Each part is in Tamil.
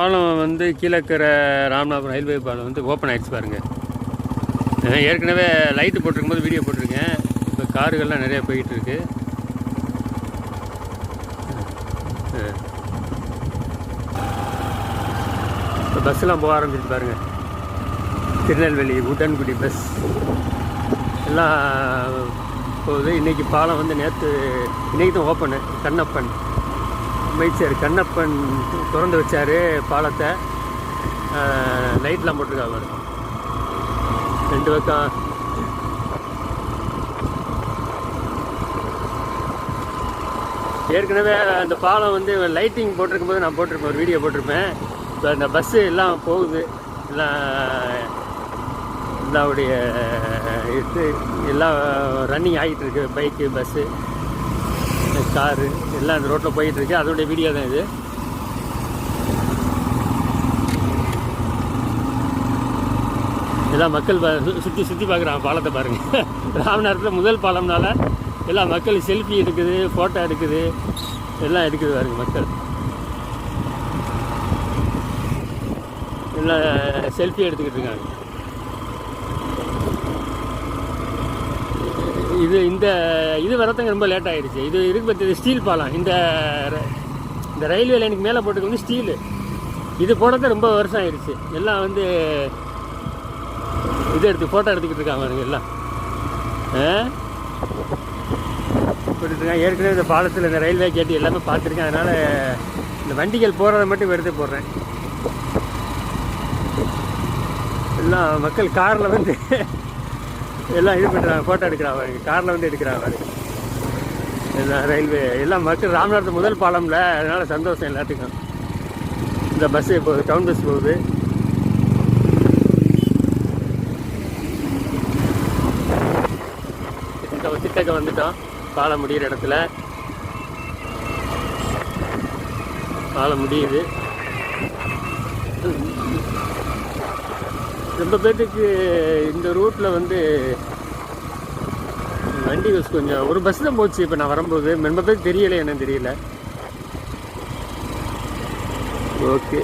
பாலம் வந்து கீழே இருக்கிற ராமநாதபுரம் ரயில்வே பாலம் வந்து ஓப்பன் ஆகிடுச்சு பாருங்கள் ஏற்கனவே லைட்டு போட்டிருக்கும் போது வீடியோ போட்டிருக்கேன். இப்போ காருகள்லாம் நிறையா போயிட்டு இருக்கு. இப்போ பஸ்ஸெலாம் போக ஆரம்பிச்சு பாருங்கள் திருநெல்வேலி உடன்குடி பஸ் எல்லாம் போகுது. இன்றைக்கி பாலம் வந்து நேற்று இன்றைக்கி தான் ஓப்பனு கண்ணப்பன். அமைச்சர் கண்ணப்பன் திறந்து வச்சார் பாலத்தை. லைட்லாம் போட்டிருக்காங்க ரெண்டு பக்கம் ஏற்கனவே அந்த பாலம் வந்து லைட்டிங் போட்டிருக்கும் போது நான் போட்டிருப்பேன் ஒரு வீடியோ போட்டிருப்பேன். இப்போ அந்த பஸ்ஸு எல்லாம் போகுது. எல்லாம் எல்லாவுடைய இது எல்லாம் ரன்னிங் ஆகிட்டு இருக்கு பைக்கு பஸ்ஸு காரு எல்லாம் அந்த ரோட்டில் போயிட்டு இருக்கு அதோடைய வீடியோ தான் இது. எல்லாம் மக்கள் பா- சுற்றி சுற்றி பார்க்குறாங்க பாலத்தை பாருங்கள் ராமநாதத்தில் முதல் பாலம்னால எல்லா மக்கள் செல்ஃபி எடுக்குது ஃபோட்டோ எடுக்குது. எல்லாம் எடுக்குது பாருங்கள் மக்கள். எல்லாம் செல்ஃபி எடுத்துக்கிட்டு இருக்காங்க. இது இந்த இது வரத்துக்கு ரொம்ப லேட் ஆயிடுச்சு. இது இருக்கு பற்றி ஸ்டீல் பாலம். இந்த இந்த ரயில்வே லைனுக்கு மேலே போட்டுக்கு வந்து ஸ்டீலு இது போடுறது ரொம்ப வருஷம் ஆயிடுச்சு. எல்லாம் வந்து இது எடுத்து ஃபோட்டோ எடுத்துக்கிட்டு இருக்காங்க எல்லாம். ஆ? ஏற்கனவே இந்த பாலத்தில் இந்த ரயில்வே கேட்டு எல்லாமே பார்த்துருக்கேன். அதனால் இந்த வண்டிகள் போகிறத மட்டும் எடுத்து போடுறேன். எல்லாம் மக்கள் காரில் வந்து எல்லாம் இது பண்ணுறாங்க ஃபோட்டோ எடுக்கிறாங்க காரில் வந்து எடுக்கிறாங்க எல்லாம் ரயில்வே எல்லாம் மக்கள் ராமநாதத்து முதல் பாலம்ல. அதனால் சந்தோஷம் எல்லாத்துக்கும். இந்த பஸ்ஸு போகுது டவுன் பஸ் போகுது. இந்த வந்துட்டோம். பாலம் முடிகிற இடத்துல. பாலம் முடியுது. ரொம்ப பேர்த்துக்கு இந்த ரூட்டில் வந்து வண்டி பஸ் கொஞ்சம் ஒரு பஸ் தான் போச்சு இப்போ நான் வரும்போது. ரொம்ப பேருக்கு தெரியல என்னன்னு தெரியல. ஓகே.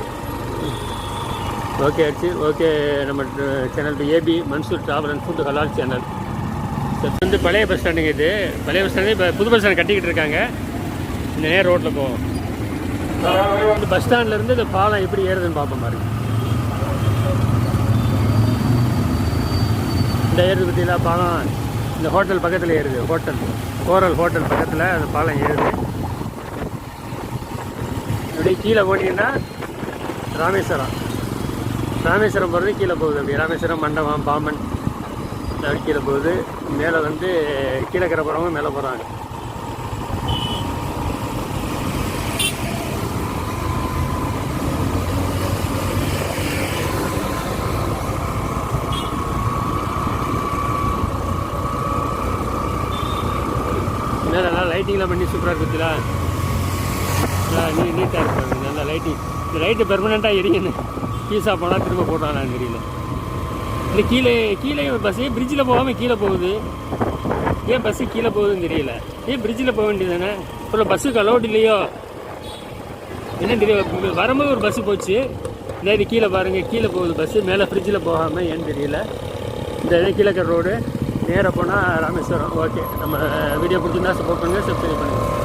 ஓகே ஆச்சு. ஓகே நம்ம channel AB Mansoor travel and food ஹலால் சேனல் இது வந்து பழைய பஸ் ஸ்டாண்டுங்க இது. பழைய பஸ் ஸ்டாண்டு இப்போ புது பஸ் ஸ்டாண்ட் கட்டிக்கிட்டு இருக்காங்க. இந்த நேர் ரோட்டில் போவோம். இந்த பஸ் ஸ்டாண்ட்லேருந்து இந்த பாலம் எப்படி ஏறுதுன்னு பார்ப்போம் பாருங்க. இந்த ஏறுது பார்த்தீங்களா பாலம்? இந்த ஹோட்டல் பக்கத்தில் ஏறுது ஹோட்டல். கோரல் ஹோட்டல் பக்கத்தில் அந்த பாலம் ஏறுது. அப்படியே கீழே போனீங்கன்னா ராமேஸ்வரம். ராமேஸ்வரம் போகிறது கீழே போகுது அப்படி ராமேஸ்வரம் மண்டபம் பாம்பன் அப்படி கீழே போகுது. மேலே வந்து கீழே கரை மேலே போகிறாங்க ஏன்னா நல்லா லைட்டிங்லாம் பண்ணி சூப்பராக இருக்குதுல நீ நீட்டாக இருக்கும் நல்லா லைட்டிங் இந்த லைட்டு பெர்மனெண்ட்டாக எரியணும் பீஸா போனால் திரும்ப போட்டாங்களான்னு தெரியல. இல்லை கீழே கீழே பஸ்ஸே பிரிட்ஜில் போகாமல் கீழே போகுது. ஏன் பஸ்ஸு கீழே போகுதுன்னு தெரியல. ஏன் பிரிட்ஜில் போக வேண்டியது தானே இப்போ பஸ்ஸுக்கு அலோட் இல்லையோ? என்ன தெரியல. வரும்போது ஒரு பஸ்ஸு போச்சு. இந்த இது கீழே பாருங்கள் கீழே போகுது பஸ்ஸு மேலே ஃப்ரிட்ஜில் போகாமல் ஏன்னு தெரியல. இந்த இது கீழக்கர் ரோடு நேராக போனால் ராமேஸ்வரம். ஓகே நம்ம வீடியோ பிடிச்சிருந்தா சப்போர்ட் பண்ணுங்கள் சப்ஸ்கிரைப் பண்ணுங்கள்